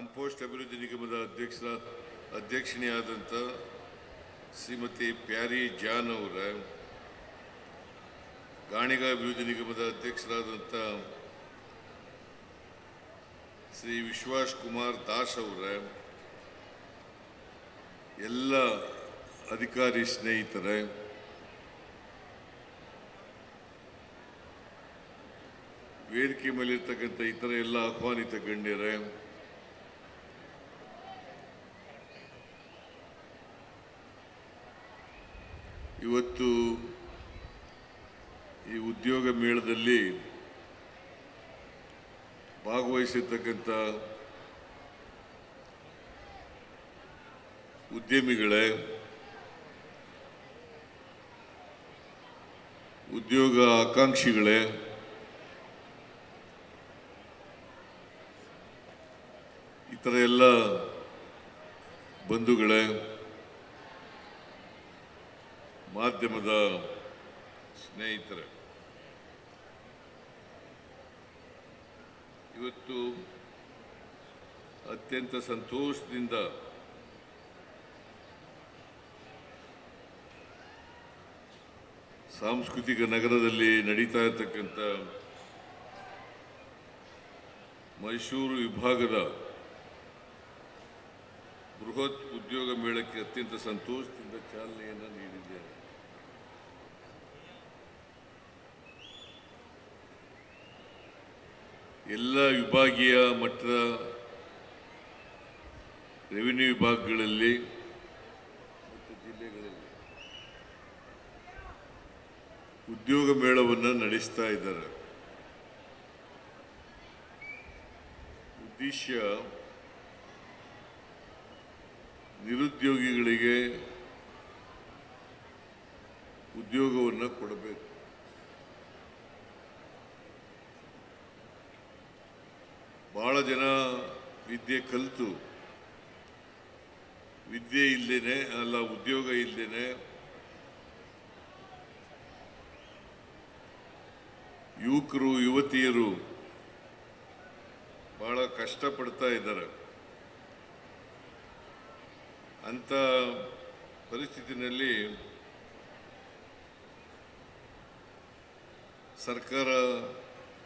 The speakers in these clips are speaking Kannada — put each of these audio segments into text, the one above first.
ಕಾಂಪೋಸ್ಟ್ ಅಭಿವೃದ್ಧಿ ನಿಗಮದ ಅಧ್ಯಕ್ಷರ ಅಧ್ಯಕ್ಷಿಣಿಯಾದಂಥ ಶ್ರೀಮತಿ ಪ್ಯಾರಿ ಜಾನ್ ಅವರ, ಗಾಣಿಗ ಅಭಿವೃದ್ಧಿ ನಿಗಮದ ಅಧ್ಯಕ್ಷರಾದಂಥ ಶ್ರೀ ವಿಶ್ವಾಸ್ ಕುಮಾರ್ ದಾಸ್ ಅವರ, ಎಲ್ಲ ಅಧಿಕಾರಿ ಸ್ನೇಹಿತರೆ, ವೇದಿಕೆ ಮೇಲಿರ್ತಕ್ಕಂಥ ಇತರ ಎಲ್ಲ ಆಹ್ವಾನಿತ ಗಣ್ಯರೇ ಇವತ್ತು ಈ ಉದ್ಯೋಗ ಮೇಳದಲ್ಲಿ ಭಾಗವಹಿಸಿರ್ತಕ್ಕಂಥ ಉದ್ಯಮಿಗಳೇ ಉದ್ಯೋಗ ಆಕಾಂಕ್ಷಿಗಳೇ ಈ ಥರ ಎಲ್ಲ ಬಂಧುಗಳೇ ಮಾಧ್ಯಮದ ಸ್ನೇಹಿತರೆ, ಇವತ್ತು ಅತ್ಯಂತ ಸಂತೋಷದಿಂದ ಸಾಂಸ್ಕೃತಿಕ ನಗರದಲ್ಲಿ ನಡೀತಾ ಇರತಕ್ಕಂಥ ಮೈಸೂರು ವಿಭಾಗದ ಬೃಹತ್ ಉದ್ಯೋಗ ಮೇಳಕ್ಕೆ ಅತ್ಯಂತ ಸಂತೋಷದಿಂದ ಚಾಲನೆಯನ್ನು ನೀಡಿದ್ದೇನೆ ಎಲ್ಲ ವಿಭಾಗೀಯ ಮಟ್ಟದ ರೆವಿನ್ಯೂ ವಿಭಾಗಗಳಲ್ಲಿ ಮತ್ತು ಜಿಲ್ಲೆಗಳಲ್ಲಿ ಉದ್ಯೋಗ ಮೇಳವನ್ನು ನಡೆಸ್ತಾ ಇದ್ದಾರೆ. ಉದ್ದೇಶ ನಿರುದ್ಯೋಗಿಗಳಿಗೆ ಉದ್ಯೋಗವನ್ನು ಕೊಡಬೇಕು. ಬಹಳ ಜನ ವಿದ್ಯೆ ಕಲಿತು. ವಿದ್ಯೆ ಇಲ್ದೇನೆ ಅಲ್ಲ ಉದ್ಯೋಗ ಇಲ್ದೇನೆ ಯುವಕರು, ಯುವತಿಯರು ಬಹಳ ಕಷ್ಟಪಡ್ತಾ ಇದ್ದಾರೆ. ಅಂಥ ಪರಿಸ್ಥಿತಿನಲ್ಲಿ ಸರ್ಕಾರ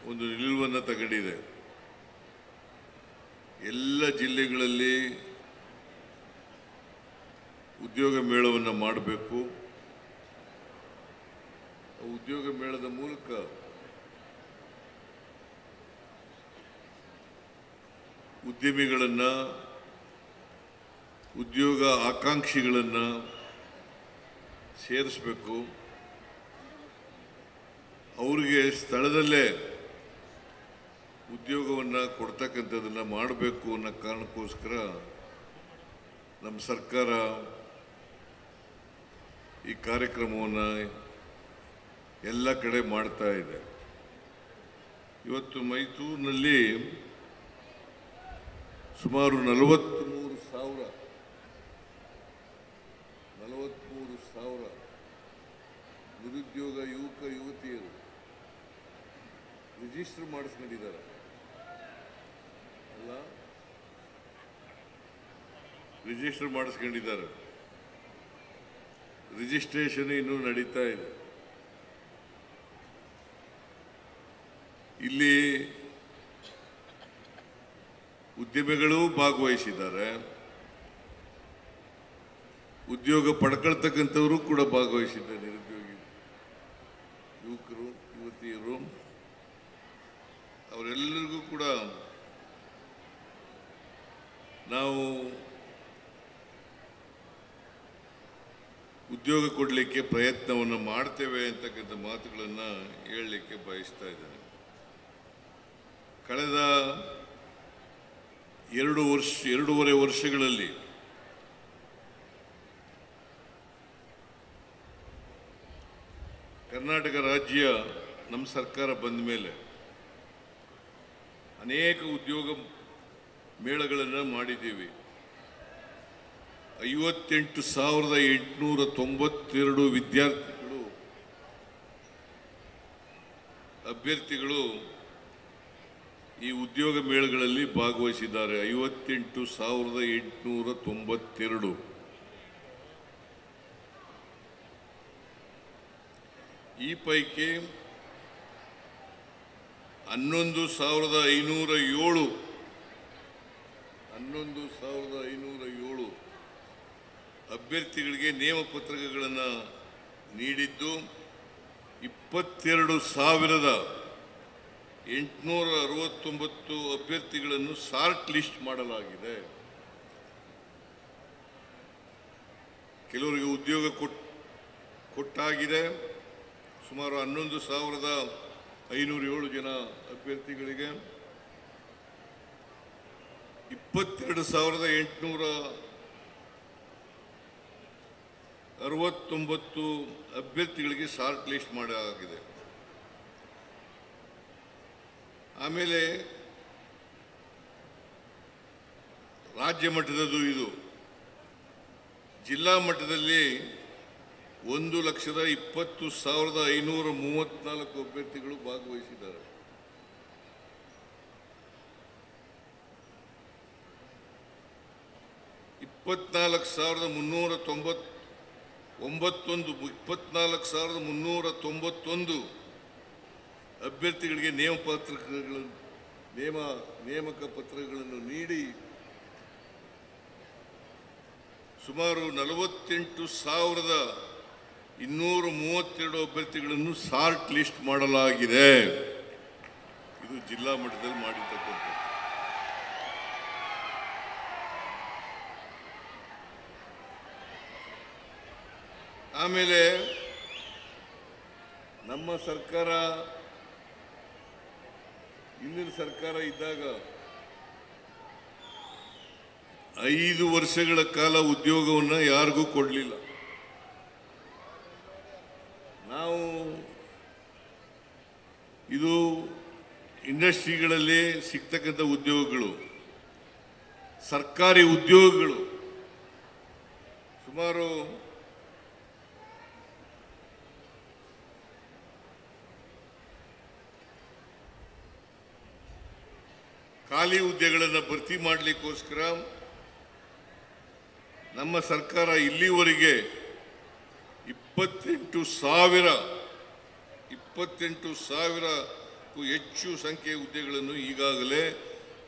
ಒಂದು ನಿಲುವನ್ನು ತಗೊಂಡಿದೆ. ಎಲ್ಲ ಜಿಲ್ಲೆಗಳಲ್ಲಿ ಉದ್ಯೋಗ ಮೇಳವನ್ನು ಮಾಡಬೇಕು. ಉದ್ಯೋಗ ಮೇಳದ ಮೂಲಕ ಉದ್ಯಮಿಗಳನ್ನು ಉದ್ಯೋಗ ಆಕಾಂಕ್ಷಿಗಳನ್ನು ಸೇರಿಸಬೇಕು. ಅವರಿಗೆ ಸ್ಥಳದಲ್ಲೇ ಉದ್ಯೋಗವನ್ನು ಕೊಡ್ತಕ್ಕಂಥದ್ದನ್ನು ಮಾಡಬೇಕು ಅನ್ನೋ ಕಾರಣಕ್ಕೋಸ್ಕರ ನಮ್ಮ ಸರ್ಕಾರ ಈ ಕಾರ್ಯಕ್ರಮವನ್ನು ಎಲ್ಲ ಕಡೆ ಮಾಡ್ತಾ ಇದೆ. ಇವತ್ತು ಮೈಸೂರಿನಲ್ಲಿ ಸುಮಾರು ನಲವತ್ತ್ಮೂರು ಸಾವಿರ ನಲವತ್ತ್ಮೂರು ಸಾವಿರ ನಿರುದ್ಯೋಗ ಯುವಕ, ಯುವತಿಯರು ರಿಜಿಸ್ಟರ್ ಮಾಡಿಸ್ಕೊಂಡಿದ್ದಾರೆ. ರಿಜಿಸ್ಟರ್ ಮಾಡಿಸ್ಕೊಂಡಿದ್ದಾರೆ. ರಿಜಿಸ್ಟ್ರೇಷನ್ ಇನ್ನೂ ನಡೀತಾ ಇದೆ. ಇಲ್ಲಿ ಉದ್ಯಮಿಗಳು ಭಾಗವಹಿಸಿದ್ದಾರೆ. ಉದ್ಯೋಗ ಪಡ್ಕೊಳ್ತಕ್ಕಂಥವರು ಕೂಡ ಭಾಗವಹಿಸಿದ್ದಾರೆ, ನಿರುದ್ಯೋಗಿ ಯುವಕರು, ಯುವತಿಯರು. ಅವರೆಲ್ಲರಿಗೂ ಕೂಡ ನಾವು ಉದ್ಯೋಗ ಕೊಡಲಿಕ್ಕೆ ಪ್ರಯತ್ನವನ್ನು ಮಾಡ್ತೇವೆ ಅಂತಕ್ಕಂಥ ಮಾತುಗಳನ್ನು ಹೇಳಲಿಕ್ಕೆ ಬಯಸ್ತಾ ಇದ್ದೇನೆ. ಕಳೆದ ಎರಡು ವರ್ಷ, ಎರಡೂವರೆ ವರ್ಷಗಳಲ್ಲಿ ಕರ್ನಾಟಕ ರಾಜ್ಯ ನಮ್ಮ ಸರ್ಕಾರ ಬಂದ ಮೇಲೆ ಅನೇಕ ಉದ್ಯೋಗ ಮೇಳಗಳನ್ನು ಮಾಡಿದ್ದೀವಿ. ಐವತ್ತೆಂಟು ಸಾವಿರದ ಎಂಟುನೂರ ತೊಂಬತ್ತೆರಡು ವಿದ್ಯಾರ್ಥಿಗಳು, ಅಭ್ಯರ್ಥಿಗಳು ಈ ಉದ್ಯೋಗ ಮೇಳಗಳಲ್ಲಿ ಭಾಗವಹಿಸಿದ್ದಾರೆ. ಐವತ್ತೆಂಟು ಸಾವಿರದ ಎಂಟುನೂರ ತೊಂಬತ್ತೆರಡು. ಈ ಪೈಕಿ ಹನ್ನೊಂದು ಸಾವಿರದ ಐನೂರ ಏಳು ಹನ್ನೊಂದು ಸಾವಿರದ ಐನೂರ ಏಳು ಅಭ್ಯರ್ಥಿಗಳಿಗೆ ನೇಮಪತ್ರಗಳನ್ನು ನೀಡಿದ್ದು ಇಪ್ಪತ್ತೆರಡು ಸಾವಿರದ ಎಂಟುನೂರ ಅರವತ್ತೊಂಬತ್ತು ಅಭ್ಯರ್ಥಿಗಳನ್ನು ಶಾರ್ಟ್ ಲಿಸ್ಟ್ ಮಾಡಲಾಗಿದೆ. ಕೆಲವರಿಗೆ ಉದ್ಯೋಗ ಕೊಟ್, ಕೊಟ್ಟಾಗಿದೆ. ಸುಮಾರು ಹನ್ನೊಂದು ಸಾವಿರದ ಐನೂರ ಏಳು ಜನ ಅಭ್ಯರ್ಥಿಗಳಿಗೆ ಇಪ್ಪತ್ತೆರಡು ಸಾವಿರದ ಎಂಟುನೂರ ಅರವತ್ತೊಂಬತ್ತು ಅಭ್ಯರ್ಥಿಗಳಿಗೆ ಶಾರ್ಟ್ ಲಿಸ್ಟ್ ಮಾಡಲಾಗಿದೆ. ಆಮೇಲೆ ರಾಜ್ಯ ಮಟ್ಟದದು ಇದು. ಜಿಲ್ಲಾ ಮಟ್ಟದಲ್ಲಿ ಒಂದು ಲಕ್ಷದ ಇಪ್ಪತ್ತು ಸಾವಿರದ ಐನೂರ ಮೂವತ್ತ್ನಾಲ್ಕು ಅಭ್ಯರ್ಥಿಗಳು ಭಾಗವಹಿಸಿದ್ದಾರೆ. ಇಪ್ಪತ್ನಾಲ್ಕು ಸಾವಿರದ ಮುನ್ನೂರ ತೊಂಬತ್ ಒಂಬತ್ತೊಂದು, ಇಪ್ಪತ್ನಾಲ್ಕು ಸಾವಿರದ ಮುನ್ನೂರ ತೊಂಬತ್ತೊಂದು ಅಭ್ಯರ್ಥಿಗಳಿಗೆ ನೇಮಪತ್ರಗಳನ್ನು ನೇಮ, ನೇಮಕ ಪತ್ರಗಳನ್ನು ನೀಡಿ ಸುಮಾರು ನಲವತ್ತೆಂಟು ಸಾವಿರದ ಇನ್ನೂರ ಮೂವತ್ತೆರಡು ಅಭ್ಯರ್ಥಿಗಳನ್ನು ಶಾರ್ಟ್ ಲಿಸ್ಟ್ ಮಾಡಲಾಗಿದೆ. ಇದು ಜಿಲ್ಲಾ ಮಟ್ಟದಲ್ಲಿ ಮಾಡಿರ್ತಕ್ಕಂಥದ್ದು. ಆಮೇಲೆ ನಮ್ಮ ಸರ್ಕಾರ, ಹಿಂದಿನ ಸರ್ಕಾರ ಇದ್ದಾಗ ಐದು ವರ್ಷಗಳ ಕಾಲ ಉದ್ಯೋಗವನ್ನು ಯಾರಿಗೂ ಕೊಡಲಿಲ್ಲ. ನಾವು ಇದು ಇಂಡಸ್ಟ್ರಿಗಳಲ್ಲಿ ಸಿಗ್ತಕ್ಕಂಥ ಉದ್ಯೋಗಗಳು, ಸರ್ಕಾರಿ ಉದ್ಯೋಗಗಳು ಸುಮಾರು ಖಾಲಿ ಹುದ್ದೆಗಳನ್ನು ಭರ್ತಿ ಮಾಡಲಿಕ್ಕೋಸ್ಕರ ನಮ್ಮ ಸರ್ಕಾರ ಇಲ್ಲಿವರೆಗೆ ಇಪ್ಪತ್ತೆಂಟು ಸಾವಿರ, ಇಪ್ಪತ್ತೆಂಟು ಸಾವಿರಕ್ಕೂ ಹೆಚ್ಚು ಸಂಖ್ಯೆಯ ಹುದ್ದೆಗಳನ್ನು ಈಗಾಗಲೇ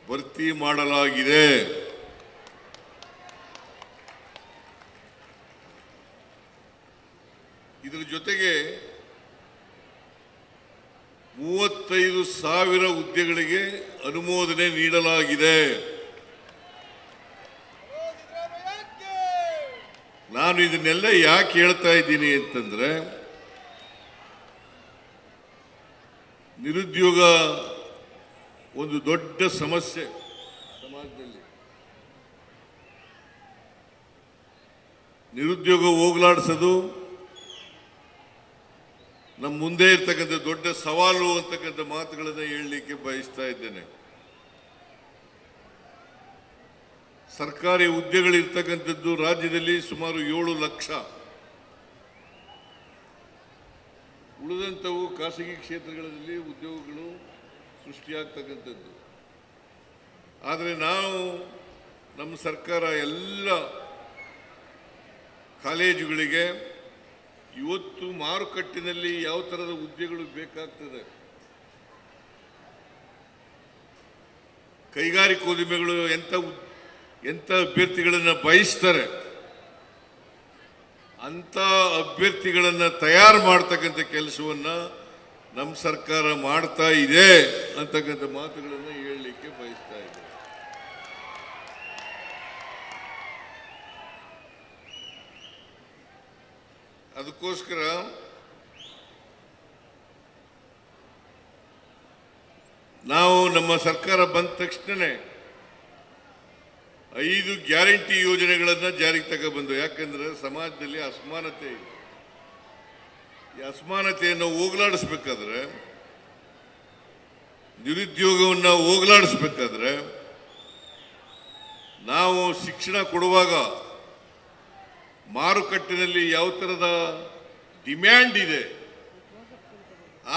ಭರ್ತಿ ಮಾಡಲಾಗಿದೆ ಇದರ ಜೊತೆಗೆ ಮೂವತ್ತೈದು ಸಾವಿರ ಹುದ್ದೆಗಳಿಗೆ ಅನುಮೋದನೆ ನೀಡಲಾಗಿದೆ. ನಾನು ಇದನ್ನೆಲ್ಲ ಯಾಕೆ ಹೇಳ್ತಾ ಇದ್ದೀನಿ ಅಂತಂದ್ರೆ, ನಿರುದ್ಯೋಗ ಒಂದು ದೊಡ್ಡ ಸಮಸ್ಯೆ ಸಮಾಜದಲ್ಲಿ. ನಿರುದ್ಯೋಗ ಹೋಗಲಾಡಿಸೋದು ನಮ್ಮ ಮುಂದೆ ಇರ್ತಕ್ಕಂಥ ದೊಡ್ಡ ಸವಾಲು ಅಂತಕ್ಕಂಥ ಮಾತುಗಳನ್ನು ಹೇಳಲಿಕ್ಕೆ ಬಯಸ್ತಾ ಇದ್ದೇನೆ. ಸರ್ಕಾರಿ ಹುದ್ದೆಗಳಿರ್ತಕ್ಕಂಥದ್ದು ರಾಜ್ಯದಲ್ಲಿ ಸುಮಾರು ಏಳು ಲಕ್ಷ. ಉಳಿದಂಥವು ಖಾಸಗಿ ಕ್ಷೇತ್ರಗಳಲ್ಲಿ ಉದ್ಯೋಗಗಳು ಸೃಷ್ಟಿಯಾಗ್ತಕ್ಕಂಥದ್ದು. ಆದರೆ ನಾವು ನಮ್ಮ ಸರ್ಕಾರ ಎಲ್ಲ ಕಾಲೇಜುಗಳಿಗೆ ಇವತ್ತು ಮಾರುಕಟ್ಟಿನಲ್ಲಿ ಯಾವ ಥರದ ಹುದ್ದೆಗಳು ಬೇಕಾಗ್ತದೆ? ಕೈಗಾರಿಕೋದ್ಯಮಿಗಳು ಎಂಥ ಎಂಥ ಅಭ್ಯರ್ಥಿಗಳನ್ನು ಬಯಸ್ತಾರೆ? ಅಂಥ ಅಭ್ಯರ್ಥಿಗಳನ್ನು ತಯಾರು ಮಾಡ್ತಕ್ಕಂಥ ಕೆಲಸವನ್ನು ನಮ್ಮ ಸರ್ಕಾರ ಮಾಡ್ತಾ ಇದೆ ಅಂತಕ್ಕಂಥ ಮಾತುಗಳನ್ನು ಹೇಳಲಿಕ್ಕೆ ಬಯಸ್ತಾ ಇದೆ ಅದಕ್ಕೋಸ್ಕರ ನಾವು ನಮ್ಮ ಸರ್ಕಾರ ಬಂದ ತಕ್ಷಣನೇ ಐದು ಗ್ಯಾರಂಟಿ ಯೋಜನೆಗಳನ್ನು ಜಾರಿಗೆ ತಗೊಬಂದು ಯಾಕಂದ್ರೆ ಸಮಾಜದಲ್ಲಿ ಅಸಮಾನತೆ ಇದೆ. ಈ ಅಸಮಾನತೆಯನ್ನು ಹೋಗಲಾಡಿಸ್ಬೇಕಾದ್ರೆ, ನಿರುದ್ಯೋಗವನ್ನು ಹೋಗ್ಲಾಡಿಸ್ಬೇಕಾದ್ರೆ, ನಾವು ಶಿಕ್ಷಣ ಕೊಡುವಾಗ ಮಾರುಕಟ್ಟೆನಲ್ಲಿ ಯಾವ ಥರದ ಡಿಮ್ಯಾಂಡ್ ಇದೆ,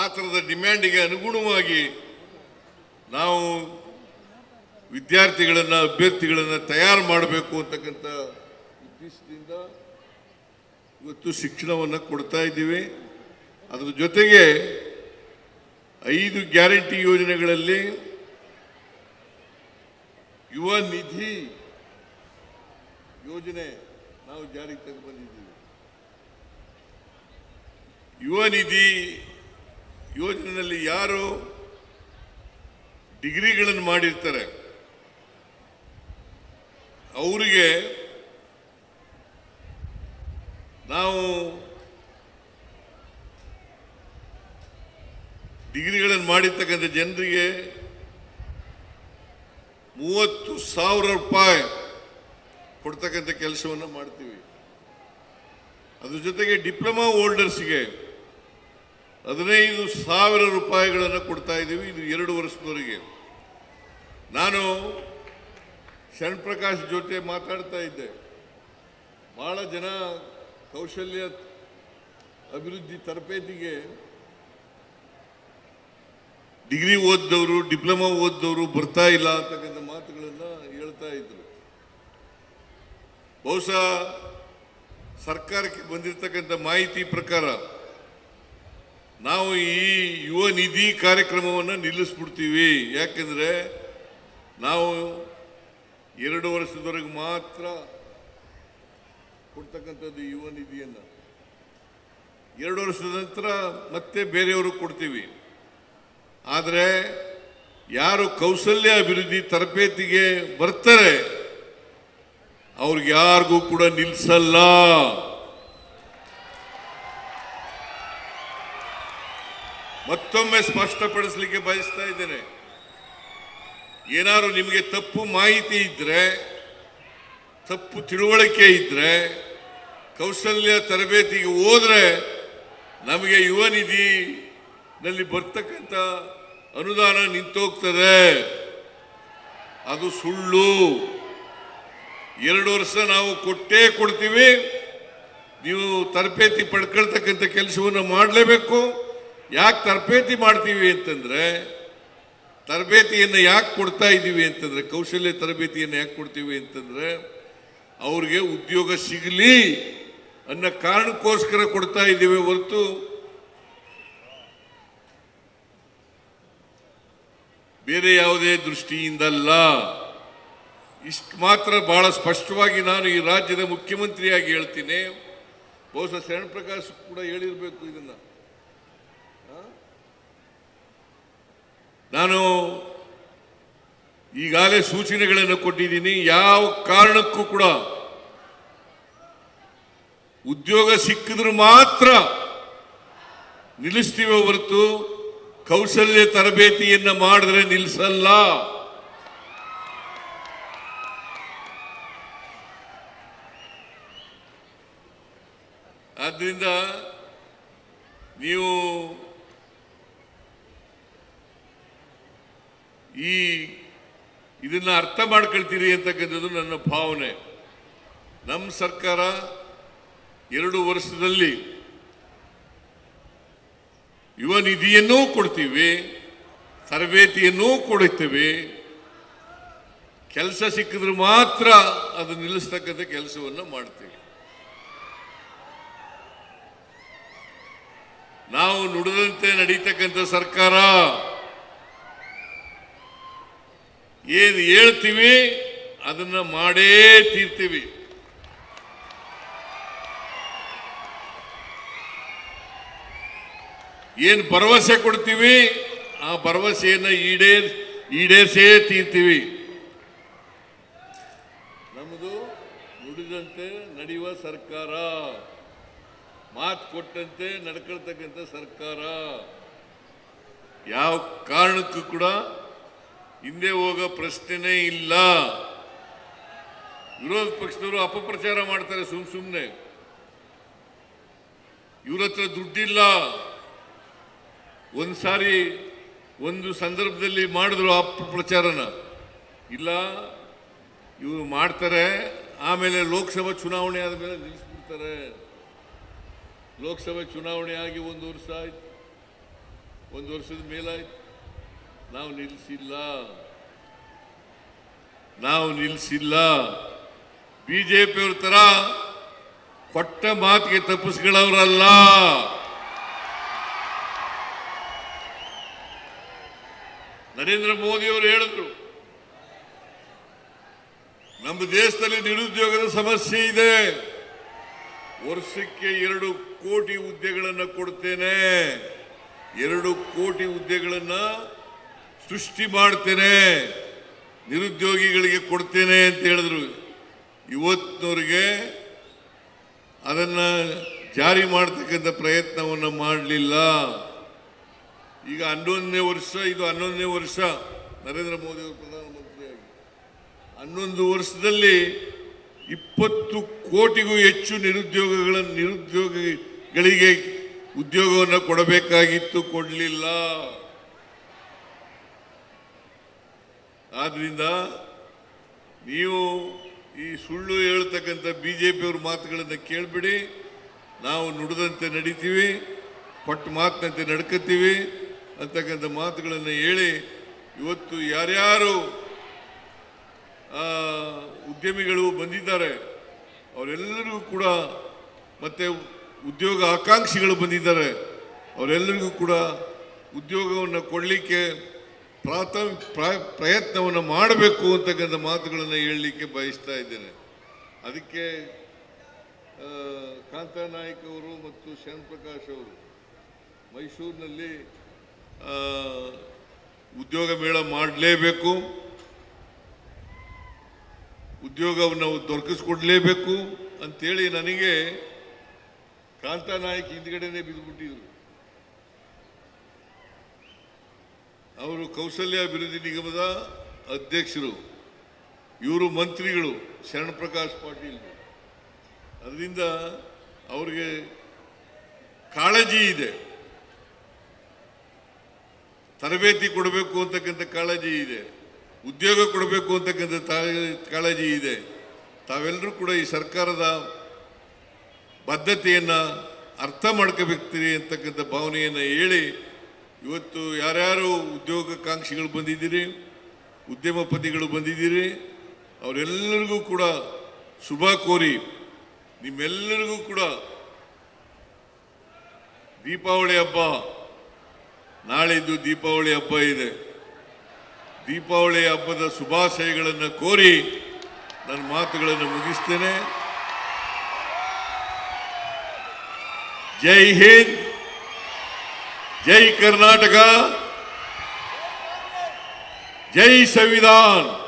ಆ ಥರದ ಡಿಮ್ಯಾಂಡಿಗೆ ಅನುಗುಣವಾಗಿ ನಾವು ವಿದ್ಯಾರ್ಥಿಗಳನ್ನು, ಅಭ್ಯರ್ಥಿಗಳನ್ನು ತಯಾರು ಮಾಡಬೇಕು ಅಂತಕ್ಕಂಥ ಉದ್ದೇಶದಿಂದ ಇವತ್ತು ಶಿಕ್ಷಣವನ್ನು ಕೊಡ್ತಾ ಇದ್ದೀವಿ. ಅದರ ಜೊತೆಗೆ ಐದು ಗ್ಯಾರಂಟಿ ಯೋಜನೆಗಳಲ್ಲಿ ಯುವ ನಿಧಿ ಯೋಜನೆ ನಾವು ಜಾರಿಗೆ ತಂದು ಬಂದಿದ್ದೀವಿ. ಯುವ ನಿಧಿ ಯೋಜನೆಯಲ್ಲಿ ಯಾರು ಡಿಗ್ರಿಗಳನ್ನು ಮಾಡಿರ್ತಾರೆ, ಅವರಿಗೆ ನಾವು ಡಿಗ್ರಿಗಳನ್ನು ಮಾಡಿರ್ತಕ್ಕಂಥ ಜನರಿಗೆ ಮೂವತ್ತು ಸಾವಿರ ರೂಪಾಯಿ ಕೊಡ್ತಕ್ಕಂಥ ಕೆಲಸವನ್ನು ಮಾಡ್ತೀವಿ ಅದ್ರ ಜೊತೆಗೆ ಡಿಪ್ಲೊಮಾ ಹೋಲ್ಡರ್ಸ್ಗೆ ಹದಿನೈದು ಸಾವಿರ ರೂಪಾಯಿಗಳನ್ನು ಕೊಡ್ತಾ ಇದ್ದೀವಿ ಇದು ಎರಡು ವರ್ಷದವರೆಗೆ. ನಾನು ಶರಣ್ ಪ್ರಕಾಶ್ ಜೊತೆ ಮಾತಾಡ್ತಾ ಇದ್ದೆ. ಭಾಳ ಜನ ಕೌಶಲ್ಯ ಅಭಿವೃದ್ಧಿ ತರಬೇತಿಗೆ ಡಿಗ್ರಿ ಓದಿದವರು, ಡಿಪ್ಲೊಮಾ ಓದಿದವರು ಬರ್ತಾ ಇಲ್ಲ ಅಂತಕ್ಕಂಥ ಮಾತುಗಳನ್ನು ಹೇಳ್ತಾ ಇದ್ರು. ಬಹುಶಃ ಸರ್ಕಾರಕ್ಕೆ ಬಂದಿರತಕ್ಕಂಥ ಮಾಹಿತಿ ಪ್ರಕಾರ ನಾವು ಈ ಯುವ ನಿಧಿ ಕಾರ್ಯಕ್ರಮವನ್ನು ನಿಲ್ಲಿಸ್ಬಿಡ್ತೀವಿ. ಯಾಕೆಂದರೆ ನಾವು ಎರಡು ವರ್ಷದವರೆಗೆ ಮಾತ್ರ ಕೊಡ್ತಕ್ಕಂಥದ್ದು ಯುವ ನಿಧಿಯನ್ನು. ಎರಡು ವರ್ಷದ ನಂತರ ಮತ್ತೆ ಬೇರೆಯವ್ರಿಗೆ ಕೊಡ್ತೀವಿ. ಆದರೆ ಯಾರು ಕೌಶಲ್ಯ ಅಭಿವೃದ್ಧಿ ತರಬೇತಿಗೆ ಬರ್ತಾರೆ ಅವ್ರಿಗೆ ಯಾರಿಗೂ ಕೂಡ ನಿಲ್ಲಿಸಲ್ಲ ಮತ್ತೊಮ್ಮೆ ಸ್ಪಷ್ಟಪಡಿಸಲಿಕ್ಕೆ ಬಯಸ್ತಾ ಇದ್ದೇನೆ. ಏನಾದ್ರು ನಿಮಗೆ ತಪ್ಪು ಮಾಹಿತಿ ಇದ್ರೆ, ತಪ್ಪು ತಿಳುವಳಿಕೆ ಇದ್ರೆ, ಕೌಶಲ್ಯ ತರಬೇತಿಗೆ ಹೋದ್ರೆ ನಮಗೆ ಯುವ ನಿಧಿನಲ್ಲಿ ಬರ್ತಕ್ಕಂಥ ಅನುದಾನ ನಿಂತೋಗ್ತದೆ. ಅದು ಸುಳ್ಳು. ಎರಡು ವರ್ಷ ನಾವು ಕೊಟ್ಟೇ ಕೊಡ್ತೀವಿ. ನೀವು ತರಬೇತಿ ಪಡ್ಕೊಳ್ತಕ್ಕಂಥ ಕೆಲಸವನ್ನು ಮಾಡಲೇಬೇಕು. ಯಾಕೆ ತರಬೇತಿ ಮಾಡ್ತೀವಿ ಅಂತಂದರೆ, ತರಬೇತಿಯನ್ನು ಯಾಕೆ ಕೊಡ್ತಾ ಇದ್ದೀವಿ ಅಂತಂದರೆ, ಕೌಶಲ್ಯ ತರಬೇತಿಯನ್ನು ಯಾಕೆ ಕೊಡ್ತೀವಿ ಅಂತಂದರೆ, ಅವ್ರಿಗೆ ಉದ್ಯೋಗ ಸಿಗಲಿ ಅನ್ನೋ ಕಾರಣಕ್ಕೋಸ್ಕರ ಕೊಡ್ತಾ ಇದ್ದೀವಿ ಹೊರತು. ಬೇರೆ ಯಾವುದೇ ದೃಷ್ಟಿಯಿಂದಲ್ಲ. ಇಷ್ಟು ಮಾತ್ರ ಬಹಳ ಸ್ಪಷ್ಟವಾಗಿ ನಾನು ಈ ರಾಜ್ಯದ ಮುಖ್ಯಮಂತ್ರಿಯಾಗಿ ಹೇಳ್ತೀನಿ. ಬಹುಶಃ ಶರಣ್ ಪ್ರಕಾಶ್ ಕೂಡ ಹೇಳಿರಬೇಕು ಇದನ್ನ? ನಾನು ಈಗಾಗಲೇ ಸೂಚನೆಗಳನ್ನು ಕೊಟ್ಟಿದ್ದೀನಿ. ಯಾವ ಕಾರಣಕ್ಕೂ ಕೂಡ ಉದ್ಯೋಗ ಸಿಕ್ಕಿದ್ರು ಮಾತ್ರ ನಿಲ್ಲಿಸ್ತೀವಿ ಹೊರತು ಕೌಶಲ್ಯ ತರಬೇತಿಯನ್ನು ಮಾಡಿದ್ರೆ ನಿಲ್ಲಿಸಲ್ಲ ಆದ್ರಿಂದ ನೀವು ಈ ಇದನ್ನ ಅರ್ಥ ಮಾಡ್ಕೊಳ್ತೀರಿ ಅಂತಕ್ಕಂಥದ್ದು ನನ್ನ ಭಾವನೆ. ನಮ್ಮ ಸರ್ಕಾರ ಎರಡು ವರ್ಷದಲ್ಲಿ ಯುವ ನಿಧಿಯನ್ನೂ ಕೊಡ್ತೀವಿ, ತರಬೇತಿಯನ್ನೂ ಕೊಡುತ್ತೇವೆ. ಕೆಲಸ ಸಿಕ್ಕಿದ್ರೆ ಮಾತ್ರ ಅದು ನಿಲ್ಲಿಸ್ತಕ್ಕಂಥ ಕೆಲಸವನ್ನು ಮಾಡ್ತೀವಿ. ನಾವು ನುಡಿದಂತೆ ನಡೀತಕ್ಕಂಥ ಸರ್ಕಾರ. ಏನು ಹೇಳ್ತೀವಿ, ಅದನ್ನ ಮಾಡೇ ತೀರ್ತೀವಿ. ಏನು ಭರವಸೆ ಕೊಡ್ತೀವಿ, ಆ ಭರವಸೆಯನ್ನು ಈಡೇ, ಈಡೇರಿಸೇ ತೀರ್ತೀವಿ. ನಮ್ಮದು ನುಡಿದಂತೆ ನಡೆಯುವ ಸರ್ಕಾರ. ಮಾತು ಕೊಟ್ಟಂತೆ ನಡ್ಕೊಳ್ತಕ್ಕಂಥ ಸರ್ಕಾರ. ಯಾವ ಕಾರಣಕ್ಕೂ ಕೂಡ ಹಿಂದೆ ಹೋಗೋ ಪ್ರಶ್ನೆನೇ ಇಲ್ಲ. ವಿರೋಧ ಪಕ್ಷದವರು ಅಪಪ್ರಚಾರ ಮಾಡ್ತಾರೆ ಸುಮ್ ಸುಮ್ಮನೆ ಇವ್ರ ಹತ್ರ ದುಡ್ಡಿಲ್ಲ. ಒಂದು ಸಾರಿ ಒಂದು ಸಂದರ್ಭದಲ್ಲಿ ಮಾಡಿದ್ರು ಅಪಪ್ರಚಾರನ ಇಲ್ಲ, ಇವರು ಮಾಡ್ತಾರೆ, ಆಮೇಲೆ ಲೋಕಸಭಾ ಚುನಾವಣೆ ಆದಮೇಲೆ ನಿಲ್ಲಿಸ್ಬಿಡ್ತಾರೆ ಲೋಕಸಭೆ ಚುನಾವಣೆ ಆಗಿ ಒಂದು ವರ್ಷ ಆಯ್ತು. ಒಂದು ವರ್ಷದ ಮೇಲಾಯ್ತು. ನಾವು ನಿಲ್ಲಿಸಿಲ್ಲ. ನಾವು ನಿಲ್ಲಿಸಿಲ್ಲ. ಬಿಜೆಪಿಯವ್ರ ಥರ ಕೊಟ್ಟ ಮಾತಿಗೆ ತಪ್ಪಿಸ್ಕೊಳ್ಳೋರಲ್ಲ. ನರೇಂದ್ರ ಮೋದಿ ಅವರು ಹೇಳಿದ್ರು, ನಮ್ಮ ದೇಶದಲ್ಲಿ ನಿರುದ್ಯೋಗದ ಸಮಸ್ಯೆ ಇದೆ. ವರ್ಷಕ್ಕೆ ಎರಡು ಕೋಟಿ ಹುದ್ದೆಗಳನ್ನು ಕೊಡ್ತೇನೆ. ಎರಡು ಕೋಟಿ ಹುದ್ದೆಗಳನ್ನು ಸೃಷ್ಟಿ ಮಾಡ್ತೇನೆ. ನಿರುದ್ಯೋಗಿಗಳಿಗೆ ಕೊಡ್ತೇನೆ ಅಂತ ಹೇಳಿದ್ರು. ಇವತ್ತಿನವ್ರಿಗೆ ಅದನ್ನು ಜಾರಿ ಮಾಡ್ತಕ್ಕಂಥ ಪ್ರಯತ್ನವನ್ನು ಮಾಡಲಿಲ್ಲ. ಈಗ ಹನ್ನೊಂದನೇ ವರ್ಷ, ಇದು ಹನ್ನೊಂದನೇ ವರ್ಷ. ನರೇಂದ್ರ ಮೋದಿ ಅವರು ಪ್ರಧಾನಮಂತ್ರಿಯಾಗಿ. ಹನ್ನೊಂದು ವರ್ಷದಲ್ಲಿ ಇಪ್ಪತ್ತು ಕೋಟಿಗೂ ಹೆಚ್ಚು ನಿರುದ್ಯೋಗಗಳ ನಿರುದ್ಯೋಗಿಗಳಿಗೆ ಉದ್ಯೋಗವನ್ನು ಕೊಡಬೇಕಾಗಿತ್ತು, ಕೊಡಲಿಲ್ಲ. ಆದ್ರಿಂದ ನೀವು ಈ ಸುಳ್ಳು ಹೇಳ್ತಕ್ಕಂಥ ಬಿ ಜೆ ಪಿಯವ್ರ ಮಾತುಗಳನ್ನು ಕೇಳಿಬಿಡಿ. ನಾವು ನುಡಿದಂತೆ ನಡೀತೀವಿ ಪಟ್ಟು ಮಾತಿನಂತೆ ನಡ್ಕತ್ತೀವಿ ಅಂತಕ್ಕಂಥ ಮಾತುಗಳನ್ನು ಹೇಳಿ ಇವತ್ತು ಯಾರ್ಯಾರು ಉದ್ಯಮಿಗಳು ಬಂದಿದ್ದಾರೆ ಅವರೆಲ್ಲರಿಗೂ ಕೂಡ ಮತ್ತೆ ಉದ್ಯೋಗ ಆಕಾಂಕ್ಷಿಗಳು ಬಂದಿದ್ದಾರೆ, ಅವರೆಲ್ಲರಿಗೂ ಕೂಡ ಉದ್ಯೋಗವನ್ನು ಕೊಡಲಿಕ್ಕೆ ಪ್ರಾಥಮಿಕ ಪ್ರ- ಪ್ರಯತ್ನವನ್ನು ಮಾಡಬೇಕು ಅಂತಕ್ಕಂಥ ಮಾತುಗಳನ್ನು ಹೇಳಲಿಕ್ಕೆ ಬಯಸ್ತಾ ಇದ್ದೇನೆ. ಅದಕ್ಕೆ ಕಾಂತಾ ನಾಯ್ಕ ಅವರು ಮತ್ತು ಶ್ಯಾಮ್ ಪ್ರಕಾಶ್ ಅವರು, ಮೈಸೂರಿನಲ್ಲಿ ಉದ್ಯೋಗ ಮೇಳ ಮಾಡಲೇಬೇಕು. ಉದ್ಯೋಗವನ್ನು ದೊರಕಿಸ್ಕೊಡ್ಲೇಬೇಕು ಅಂಥೇಳಿ ನನಗೆ ಕಾಂತಾ ನಾಯಕ್ ಹಿಂದ್ಗಡೆನೆ ಬಿದ್ದುಬಿಟ್ಟಿದ್ರು ಅವರು ಕೌಶಲ್ಯ ಅಭಿವೃದ್ಧಿ ನಿಗಮದ ಅಧ್ಯಕ್ಷರು, ಇವರು ಮಂತ್ರಿಗಳು ಶರಣ್ ಪ್ರಕಾಶ್ ಪಾಟೀಲ್. ಅದರಿಂದ ಅವ್ರಿಗೆ ಕಾಳಜಿ ಇದೆ. ತರಬೇತಿ ಕೊಡಬೇಕು ಅಂತಕ್ಕಂಥ ಕಾಳಜಿ ಇದೆ. ಉದ್ಯೋಗ ಕೊಡಬೇಕು ಅಂತಕ್ಕಂಥ ಕಾಳಜಿ ಇದೆ. ತಾವೆಲ್ಲರೂ ಕೂಡ ಈ ಸರ್ಕಾರದ ಬದ್ಧತೆಯನ್ನು ಅರ್ಥ ಮಾಡ್ಕೋಬೇಕ್ತೀರಿ ಅಂತಕ್ಕಂಥ ಭಾವನೆಯನ್ನು ಹೇಳಿ ಇವತ್ತು ಯಾರ್ಯಾರು ಉದ್ಯೋಗಾಕಾಂಕ್ಷಿಗಳು ಬಂದಿದ್ದೀರಿ, ಉದ್ಯಮಪತಿಗಳು ಬಂದಿದ್ದೀರಿ, ಅವರೆಲ್ಲರಿಗೂ ಕೂಡ ಶುಭ ಕೋರಿ ನಿಮ್ಮೆಲ್ಲರಿಗೂ ಕೂಡ ದೀಪಾವಳಿ ಹಬ್ಬ, ನಾಳಿದ್ದು ದೀಪಾವಳಿ ಹಬ್ಬ ಇದೆ. ದೀಪಾವಳಿ ಹಬ್ಬದ ಶುಭಾಶಯಗಳನ್ನು ಕೋರಿ ನನ್ನ ಮಾತುಗಳನ್ನು ಮುಗಿಸ್ತೇನೆ. ಜೈ ಹಿಂದ್ ಜೈ ಕರ್ನಾಟಕ ಜೈ ಸಂವಿಧಾನ್.